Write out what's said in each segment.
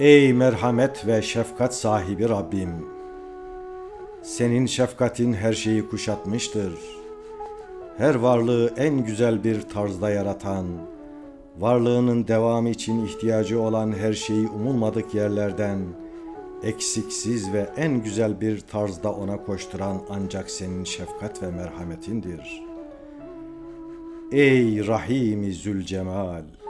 Ey merhamet ve şefkat sahibi Rabbim! Senin şefkatin her şeyi kuşatmıştır. Her varlığı en güzel bir tarzda yaratan, varlığının devamı için ihtiyacı olan her şeyi umulmadık yerlerden, eksiksiz ve en güzel bir tarzda ona koşturan ancak senin şefkat ve merhametindir. Ey Rahimi Zülcemal!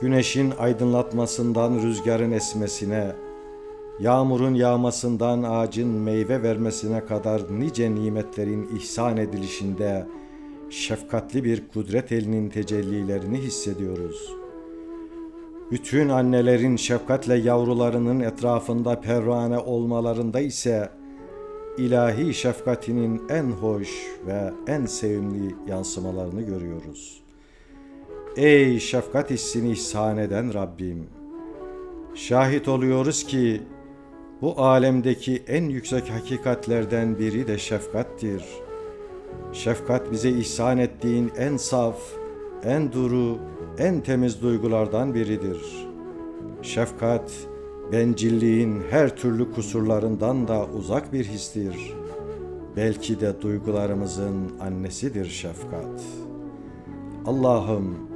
Güneşin aydınlatmasından rüzgarın esmesine, yağmurun yağmasından ağacın meyve vermesine kadar nice nimetlerin ihsan edilişinde şefkatli bir kudret elinin tecellilerini hissediyoruz. Bütün annelerin şefkatle yavrularının etrafında pervane olmalarında ise ilahi şefkatinin en hoş ve en sevimli yansımalarını görüyoruz.'' Ey şefkat hissini ihsan eden Rabbim! Şahit oluyoruz ki bu alemdeki en yüksek hakikatlerden biri de şefkattir. Şefkat bize ihsan ettiğin en saf, en duru, en temiz duygulardan biridir. Şefkat, bencilliğin her türlü kusurlarından da uzak bir histir. Belki de duygularımızın annesidir şefkat. Allah'ım,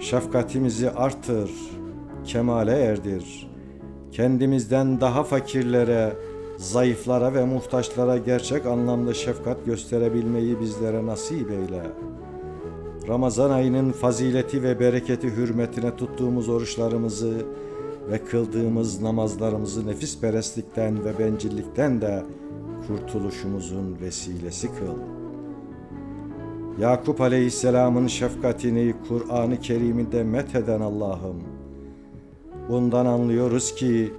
Şefkatimizi artır, kemale erdir. Kendimizden daha fakirlere, zayıflara ve muhtaçlara gerçek anlamda şefkat gösterebilmeyi bizlere nasip eyle. Ramazan ayının fazileti ve bereketi hürmetine tuttuğumuz oruçlarımızı ve kıldığımız namazlarımızı nefis perestlikten ve bencillikten de kurtuluşumuzun vesilesi kıl.'' Yakup Aleyhisselam'ın şefkatini Kur'an-ı Kerim'inde metheden Allah'ım. Bundan anlıyoruz ki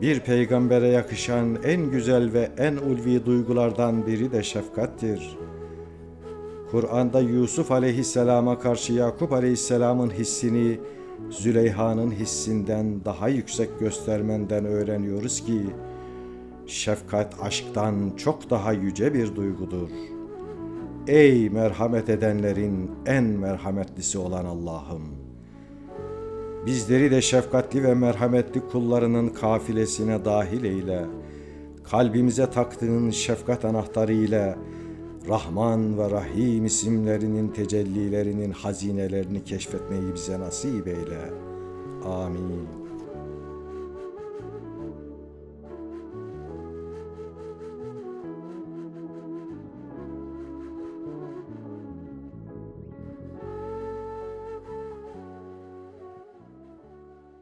bir peygambere yakışan en güzel ve en ulvi duygulardan biri de şefkattir. Kur'an'da Yusuf Aleyhisselam'a karşı Yakup Aleyhisselam'ın hissini Züleyha'nın hissinden daha yüksek göstermenden öğreniyoruz ki şefkat aşktan çok daha yüce bir duygudur.'' Ey merhamet edenlerin en merhametlisi olan Allah'ım! Bizleri de şefkatli ve merhametli kullarının kafilesine dahil eyle. Kalbimize taktığın şefkat anahtarı ile Rahman ve Rahim isimlerinin tecellilerinin hazinelerini keşfetmeyi bize nasip eyle. Amin.